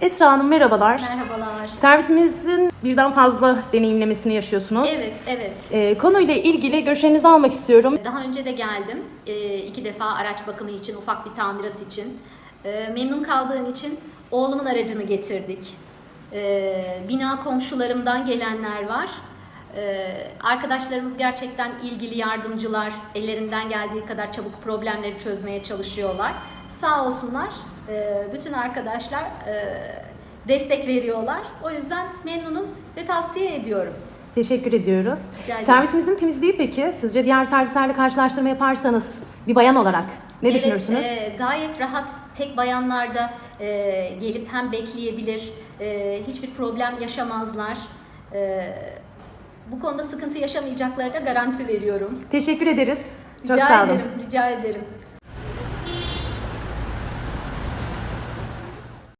Esra Hanım merhabalar. Merhabalar. Servisimizin birden fazla deneyimlemesini yaşıyorsunuz. Evet, evet. Ee, konuyla ilgili görüşlerinizi almak istiyorum. Daha önce de geldim. Ee, iki defa araç bakımı için, ufak bir tamirat için. Ee, memnun kaldığım için oğlumun aracını getirdik. Ee, bina komşularımdan gelenler var. Ee, arkadaşlarımız gerçekten ilgili yardımcılar. Ellerinden geldiği kadar çabuk problemleri çözmeye çalışıyorlar. Sağ olsunlar. Ee, bütün arkadaşlar e, destek veriyorlar. O yüzden memnunum ve tavsiye ediyorum. Teşekkür ediyoruz. Servisimizin temizliği peki sizce diğer servislerle karşılaştırma yaparsanız bir bayan olarak ne Evet, düşünürsünüz? e, gayet rahat tek bayanlarda e, gelip hem bekleyebilir, e, hiçbir problem yaşamazlar. E, bu konuda sıkıntı yaşamayacaklarına garanti veriyorum. Teşekkür ederiz. Çok rica sağ olun. ederim, rica ederim.